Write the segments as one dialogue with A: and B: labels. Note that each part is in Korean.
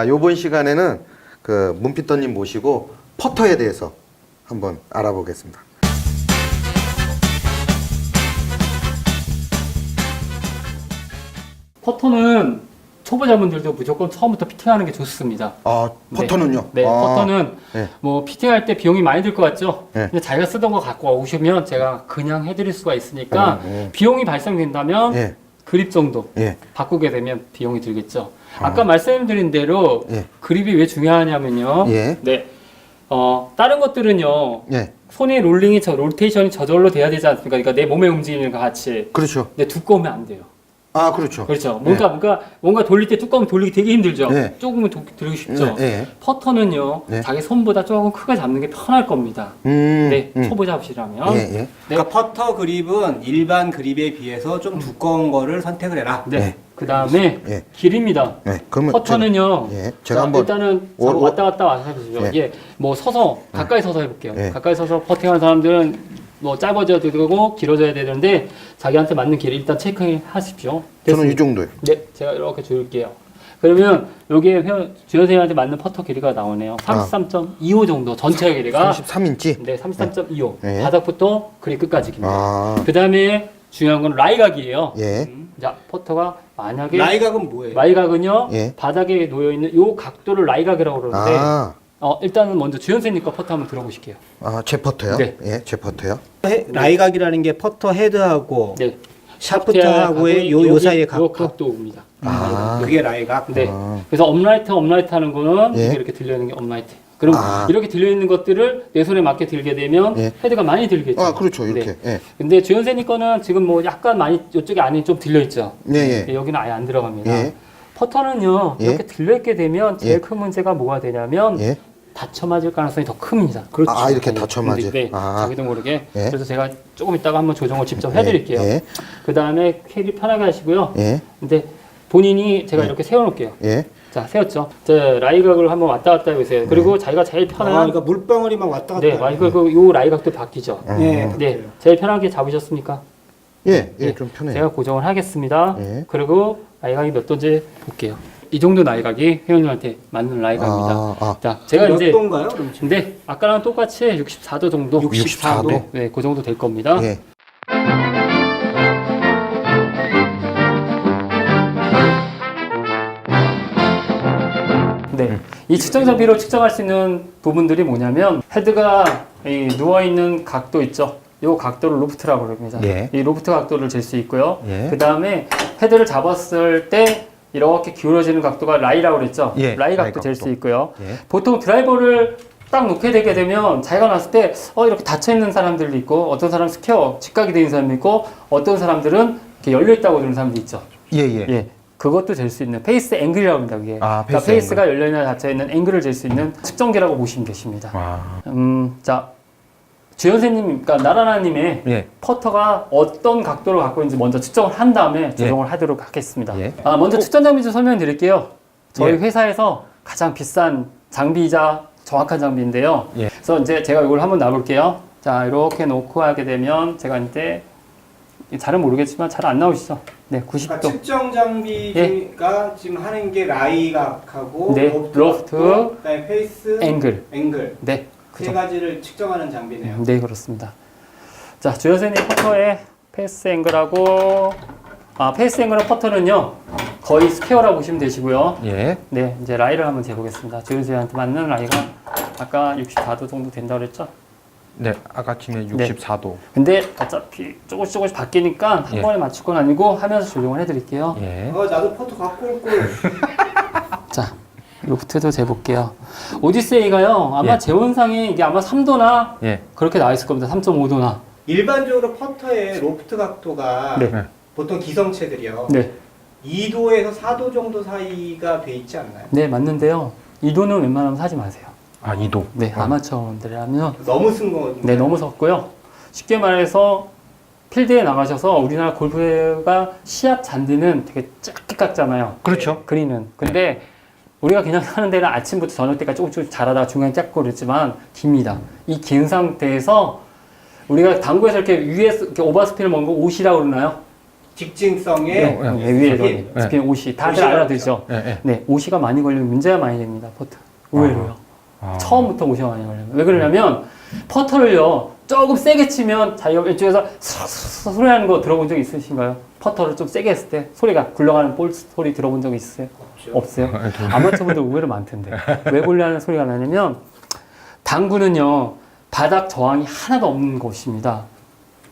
A: 아, 요번 시간에는 그 문피터님 모시고 퍼터에 대해서 한번 알아보겠습니다.
B: 퍼터는 초보자분들도 무조건 처음부터 피팅하는 게 좋습니다.
A: 아, 퍼터는요?
B: 네,
A: 아,
B: 퍼터는
A: 네.
B: 뭐 피팅할 때 비용이 많이 들 것 같죠?
A: 네.
B: 근데 자기가 쓰던 거 갖고 오시면 제가 그냥 해드릴 수가 있으니까
A: 어, 어.
B: 비용이 발생된다면
A: 예,
B: 그립 정도
A: 예,
B: 바꾸게 되면 비용이 들겠죠. 아까 말씀드린 대로
A: 예.
B: 그립이 왜 중요하냐면요.
A: 예.
B: 네. 어, 다른 것들은요.
A: 예.
B: 손의 롤링이 저 롤테이션이 저절로 돼야 되지 않습니까? 그러니까 내 몸의 움직임과 같이.
A: 그렇죠.
B: 근데 두꺼우면 안 돼요.
A: 아, 그렇죠.
B: 그렇죠. 뭔가 뭔가 뭔가 돌릴 때 뚜껑 돌리기 되게 힘들죠.
A: 네.
B: 조금은 도, 들기 쉽죠.
A: 예, 예.
B: 퍼터는요.
A: 네.
B: 자기 손보다 조금 크게 잡는 게 편할 겁니다.
A: 음,
B: 네,
A: 음.
B: 초보자시라면.
A: 예, 예.
B: 네.
C: 그러니까 퍼터 그립은 일반 그립에 비해서 좀 두꺼운 거를 선택을 해라.
B: 네.
A: 네.
B: 그 다음에
A: 예.
B: 길입니다.
A: 예. 그러면
B: 퍼터는요.
A: 제가, 예.
B: 자,
A: 제가 한번
B: 일단은
A: 오- 오-
B: 왔다 갔다 와서 해보시죠.
A: 예.
B: 예. 뭐 서서 가까이 서서 해볼게요.
A: 예.
B: 가까이 서서 퍼팅하는 사람들은 뭐 짧아져야 되고 길어져야 되는데 자기한테 맞는 길을 일단 체크하십시오.
A: 저는 이 정도요.
B: 네, 제가 이렇게 줄게요. 그러면 여기에 회원 주연 선생님한테 맞는 퍼터 길이가 나오네요.
A: 아.
B: 33.25 정도 전체 길이가
A: 33인치.
B: 네, 33.25.
A: 네.
B: 바닥부터 그립 끝까지 깁니다.
A: 아,
B: 그 다음에 중요한 건 라이각이에요.
A: 예.
B: 자, 퍼터가 만약에
C: 라이각은 뭐예요?
B: 라이각은요
A: 예.
B: 바닥에 놓여 있는 요 각도를 라이각이라고 그러는데
A: 아,
B: 어, 일단은 먼저 주연 선생님 거 퍼터 한번 들어보실게요.
A: 아, 제 퍼터요?
B: 네.
A: 예, 제 퍼터요.
C: 헤- 라이각이라는 게 퍼터 헤드하고
B: 네.
C: 샤프트하고의 요, 요 사이의
B: 요
C: 각도.
B: 각도입니다.
A: 아.
C: 그게 라이각.
B: 네.
A: 아.
B: 그래서 업라이트, 업라이트 하는 거는
A: 예.
B: 이게 이렇게 들려 있는 게 업라이트. 그럼
A: 아.
B: 이렇게 들려 있는 것들을 내 손에 맞게 들게 되면
A: 예.
B: 헤드가 많이 들겠죠.
A: 아, 그렇죠. 이렇게.
B: 네.
A: 예.
B: 근데 주연 선생님 거는 지금 뭐 약간 많이 이쪽에 안에 좀 들려 있죠.
A: 예, 예.
B: 여기는 아예 안 들어갑니다.
A: 예.
B: 퍼터는요
A: 예.
B: 이렇게 들려 있게 되면 제일
A: 예.
B: 큰 문제가 뭐가 되냐면
A: 예.
B: 다쳐 맞을 가능성이 더 큽니다. 그렇죠.
A: 아, 이렇게 다쳐 맞을.
B: 네,
A: 아.
B: 자기도 모르게.
A: 예.
B: 그래서 제가 조금 이따가 한번 조정을 직접 해드릴게요.
A: 예.
B: 그 다음에 캐리 편하게 하시고요.
A: 예.
B: 근데 본인이 제가 이렇게 세워놓을게요.
A: 예.
B: 자, 세웠죠. 자, 라이각을 한번 왔다 갔다 해보세요. 그리고 자기가 제일
C: 아,
B: 편한,
C: 그러니까 물방울이 막 왔다 갔다.
B: 네, 마이크, 그, 요 라이각도 바뀌죠.
C: 예.
B: 네, 제일 편하게 잡으셨습니까?
A: 예. 예,
B: 예.
A: 좀 편해요.
B: 제가 고정을 하겠습니다.
A: 예.
B: 그리고 라이각이 몇 도인지 볼게요. 이 정도 라이각이 회원님한테 맞는 라이각입니다.
A: 아, 아.
B: 자, 제가
C: 몇
B: 이제,
C: 도인가요? 그럼 지금?
B: 근데 아까랑 똑같이 64도 정도.
A: 64 도?
B: 네, 네, 그 정도 될 겁니다.
A: 예.
B: 네. 이 측정 장비로 측정할 수 있는 부분들이 뭐냐면 헤드가 이 누워 있는 각도 있죠. 이 각도를 로프트라고 그럽니다.
A: 예.
B: 이 로프트 각도를 잴 수 있고요.
A: 예.
B: 그 다음에 헤드를 잡았을 때 이렇게 기울어지는 각도가 라이라고 그랬죠.
A: 예,
B: 라이 각도 잴 수. 있고요.
A: 예.
B: 보통 드라이버를 딱 놓게 되게 되면 자기가 놨을 때 어, 이렇게 닫혀 있는 사람들도 있고 어떤 사람 스퀘어 직각이 되어 있는 사람도 있고 어떤 사람들은 이렇게 열려 있다고 그러는 사람도 있죠.
A: 예, 예.
B: 예. 그것도 될 수 있는 페이스 앵글이라고 합니다. 그게.
A: 아,
B: 그러니까
A: 페이스
B: 페이스가 열려 있는 닫혀 있는 앵글을 잴 수 있는 측정기라고 보시면 되십니다.
A: 아.
B: 음, 자 주연생님, 그러니까 나라나님의
A: 예.
B: 퍼터가 어떤 각도를 갖고 있는지 먼저 측정을 한 다음에 조정을 하도록 하겠습니다.
A: 예.
B: 아, 먼저 측정 장비 좀 설명드릴게요. 저희
A: 예.
B: 회사에서 가장 비싼 장비이자 정확한 장비인데요.
A: 예.
B: 그래서 이제 제가 이걸 한번 놔볼게요. 자, 이렇게 놓고 하게 되면 제가 이제 잘은 모르겠지만 잘 안 나오시죠? 네, 90도.
C: 그러니까 측정 장비가 지금 하는 게 라이 각하고
B: 네,
C: 로프트,
B: 로프트,
C: 페이스,
B: 앵글.
C: 앵글
B: 네,
C: 세
B: 그죠.
C: 가지를 측정하는 장비네요.
B: 네, 그렇습니다. 자, 주연생님 퍼터의 페이스 앵글하고 아, 페이스 앵글과 퍼터는요. 거의 스퀘어라고 보시면 되시고요.
A: 예.
B: 네, 이제 라이를 한번 재보겠습니다. 주연생한테 맞는 라이가 아까 64도 정도 된다고 그랬죠?
A: 네, 아까
B: 네.
A: 64도.
B: 근데 어차피 조금씩 조금씩 바뀌니까 한
A: 예.
B: 번에 맞출 건 아니고 하면서 조정을 해드릴게요.
A: 예.
C: 어, 나도 포토 갖고 올 걸.
B: 자, 로프트도 재볼게요. 오디세이가요. 아마
A: 예.
B: 재원상에 이게 아마 3도나
A: 예.
B: 그렇게 나와 있을 겁니다. 3.5도나.
C: 일반적으로 퍼터의 로프트 각도가
B: 네.
A: 네.
C: 보통 기성체들이요.
B: 네,
C: 2도에서 4도 정도 사이가 돼 있지 않나요?
B: 네 맞는데요. 이 도는 웬만하면 사지 마세요.
A: 아, 2도.
B: 네, 아마추어분들이라면
C: 너무 쓴 거.
B: 네 너무 섰고요. 쉽게 말해서 필드에 나가셔서 우리나라 골프가 시합 잔디는 되게 작게 깎잖아요.
A: 그렇죠.
B: 그린은. 근데 우리가 그냥 하는 데는 아침부터 저녁 때까지 조금 조금 자라다가 중간에 짧고 그랬지만 깁니다. 이 긴 상태에서 우리가 당구에서 이렇게 위에서 이렇게 오버스핀을 먹는 거 옷이라고 그러나요?
C: 직진성의
B: 네,
D: 네,
B: 네, 위에
C: 스핀.
B: 이런 스핀 옷이 다들 알아들죠.
D: 예, 예.
B: 네, 옷이가 많이 걸리면 문제가 많이 됩니다. 퍼터. 의외로요.
D: 아.
B: 처음부터 옷이 많이 걸려요. 왜 그러냐면 퍼터를요 조금 세게 치면 자기가 왼쪽에서 소리 나는 거 들어본 적 있으신가요? 퍼터를 좀 세게 했을 때 소리가 굴러가는 볼 소리 들어본 적 있으세요? 없어요? 아마추어분들 의외로 많던데 왜 굴러가는 소리가 나냐면 당구는요 바닥 저항이 하나도 없는 곳입니다.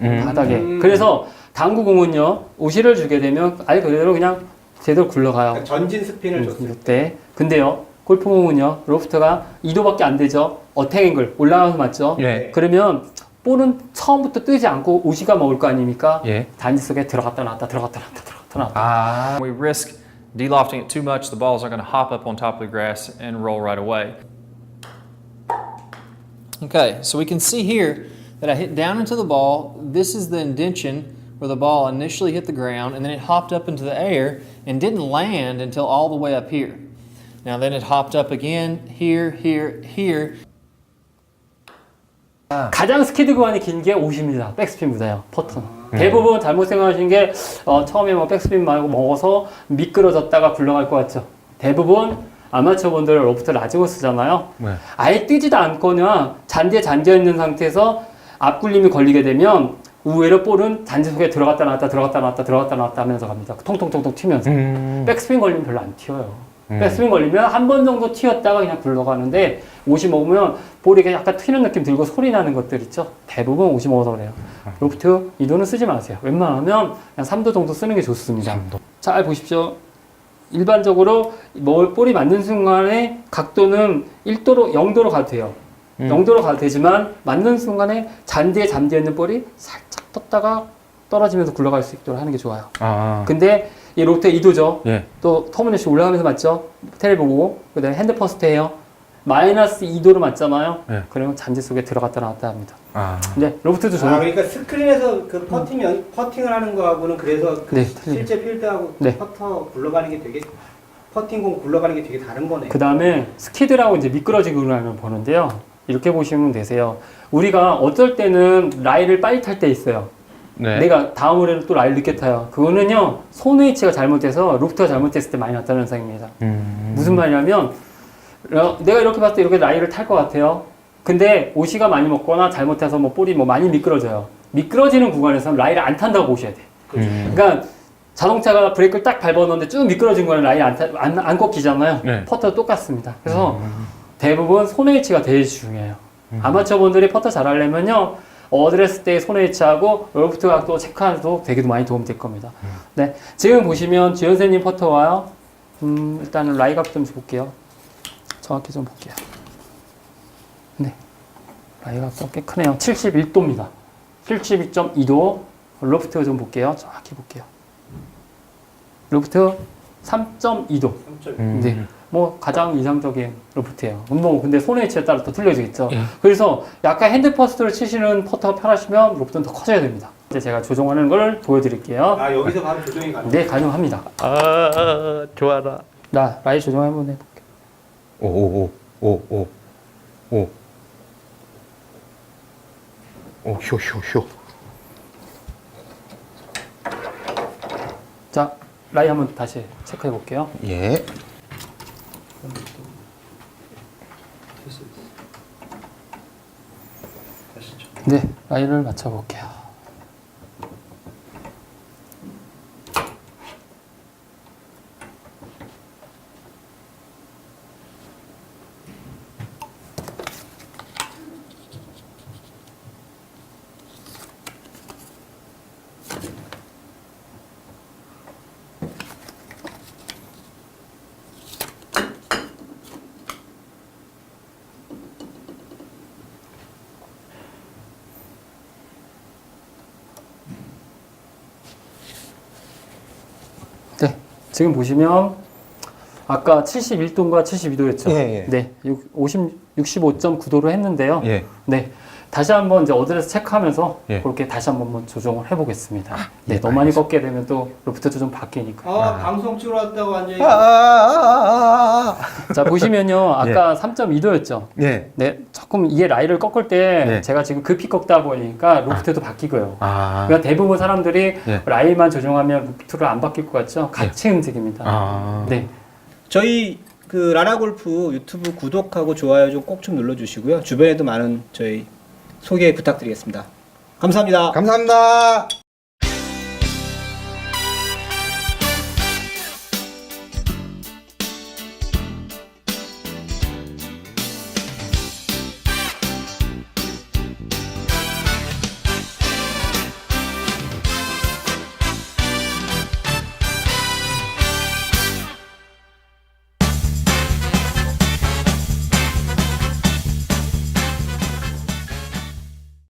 D: 음.
B: 바닥에.
C: 음.
B: 그래서 당구공은요 오시를 주게 되면 아예 그대로 그냥 제대로 굴러가요.
C: 그러니까 전진 스핀을 줬어요.
B: 이때 근데요 골프공은요 로프트가 2도밖에 안 되죠 어택 앵글 올라가서 맞죠
D: 예.
B: 그러면 볼은 처음부터 뜨지 않고 오시가 먹을 거 아닙니까
D: 예.
B: 단지 속에 들어갔다 나왔다 들어갔다 나왔다 들어갔다 나왔다
D: 아.
E: We risk delofting it too much, the balls are going to hop up on top of the grass and roll right away.
F: Okay, so we can see here that I hit down into the ball. This is the indention where the ball initially hit the ground and then it hopped up into the air and didn't land until all the way up here. Now then it hopped up again here, here, here.
B: 가장 스키드 구간이 긴 게 50입니다 백스핀보다요 퍼터는 대부분 잘못 생각하시는 게 어, 처음에 뭐 백스핀 말고 먹어서 미끄러졌다가 굴러갈 것 같죠 대부분 아마추어 분들 로프트 라지고 쓰잖아요
D: 네.
B: 아예 뜨지도 않거나 잔디에 잔디어 있는 상태에서 앞굴림이 걸리게 되면 우회로 볼은 잔디 속에 들어갔다 나왔다 들어갔다 나왔다 들어갔다 나왔다 하면서 갑니다. 통통통통 튀면서
D: 음.
B: 백스핀 걸리면 별로 안 튀어요. 백스핀 걸리면 한 번 정도 튀었다가 그냥 굴러가는데 옷이 먹으면 볼이 약간 튀는 느낌 들고 소리 나는 것들 있죠. 대부분 옷이 먹어서 그래요. 로프트 2도는 쓰지 마세요. 웬만하면 그냥 3도 정도 쓰는 게 좋습니다. 잘 보십시오. 일반적으로 뭐 볼이 맞는 순간에 각도는 1도로 0도로 가도 돼요. 0도로 가도 되지만 맞는 순간에 잔디에 잠겨 있는 볼이 살짝 떴다가 떨어지면서 굴러갈 수 있도록 하는 게 좋아요.
D: 아.
B: 근데 이 로테 2도죠.
D: 예.
B: 또 터미널시 올라가면서 맞죠? 텔 보고 그다음에 핸드 퍼스트예요. 마이너스 2도로 맞잖아요.
D: 네.
B: 그러면 잔디 속에 들어갔다 나왔다 합니다.
D: 아.
B: 근데 로프트도
C: 아,
B: 좋아요.
C: 그러니까 스크린에서 그 퍼팅 연, 퍼팅을 하는 거하고는 그래서 그
B: 네,
C: 실제 필드하고
B: 네.
C: 퍼터 굴러가는 게 되게 퍼팅 공 굴러가는 게 되게 다른 거네.
B: 그 다음에 스키드라고 이제 미끄러지고 거 보는데요. 이렇게 보시면 되세요. 우리가 어떨 때는 라이를 빨리 탈 때 있어요.
D: 네.
B: 내가 다음 올해는 또 라이를 늦게 타요. 그거는요, 손 위치가 잘못돼서 로프트가 잘못됐을 때 많이 나타나는 현상입니다.
D: 음.
B: 무슨 말이냐면, 어, 내가 이렇게 봤을 때 이렇게 라이를 탈것 같아요. 근데 오시가 많이 먹거나 잘못해서 뭐 볼이 뭐 많이 미끄러져요. 미끄러지는 구간에서는 라이를 안 탄다고 보셔야 돼.
D: 음.
B: 그러니까 자동차가 브레이크를 딱 밟았는데 쭉 미끄러진 거는 라인 안, 타- 안, 안 꺾이잖아요.
D: 네.
B: 퍼터 똑같습니다. 그래서 대부분 손의 위치가 되게 중요해요. 아마추어 분들이 퍼터 잘하려면요. 어드레스 때의 손의 위치하고 로프트 각도 체크하는 도 되게 많이 도움이 될 겁니다. 네. 지금 보시면 지현세님 퍼터 와요. 음, 일단은 라이 각좀 볼게요. 정확히 좀 볼게요. 네. 라이 각도 꽤 크네요. 71도입니다. 72.2도. 로프트 좀 볼게요. 정확히 볼게요. 로프트 3.2도.
C: 3점.
D: 음.
B: 네. 뭐 가장 이상적인 로프트예요. 뭐 근데 손의 위치에 따라 또 틀려지겠죠.
D: 예.
B: 그래서 약간 핸드 퍼스트를 치시는 퍼터가 편하시면 로프트는 더 커져야 됩니다. 이제 제가 조정하는 걸 보여드릴게요.
C: 아 여기서 바로 조정이 가능.
B: 네, 가능합니다.
A: 아, 좋아라.
B: 나 라이 조정 한번 해볼게요.
D: 오, 오, 오, 오, 오, 오. 오, 효, 효, 효.
B: 자, 라이 한번 다시 체크해 볼게요.
A: 예.
B: 네, 라이를 맞춰 볼게요. 네, 지금 보시면 아까 71도인가 72도였죠?
D: 예, 예.
B: 네, 50, 65.9도로 했는데요.
D: 예.
B: 네, 다시 한번 이제 어드레스 체크하면서
D: 예.
B: 그렇게 다시 한번 조정을 해보겠습니다. 네,
A: 예,
B: 너무 많이 꺾게 되면 또 로프트도 좀 바뀌니까.
C: 아, 방송 찍으러 왔다고 완전히
A: 아, 아, 아, 아,
B: 자 보시면요, 아까 3.2도였죠.
A: 아. 예.
B: 네, 조금 이게 라이를 꺾을 때
A: 예.
B: 제가 지금 급히 꺾다 보니까 로프트도 바뀌고요.
A: 아.
B: 그러니까 대부분 사람들이
A: 예.
B: 라이만 조정하면 로프트를 안 바뀔 것 같죠? 같이 움직입니다.
A: 아.
B: 네.
C: 저희 그 라라골프 유튜브 구독하고 좋아요 좀 꼭 좀 눌러주시고요. 주변에도 많은 저희 소개 부탁드리겠습니다. 감사합니다.
A: 감사합니다.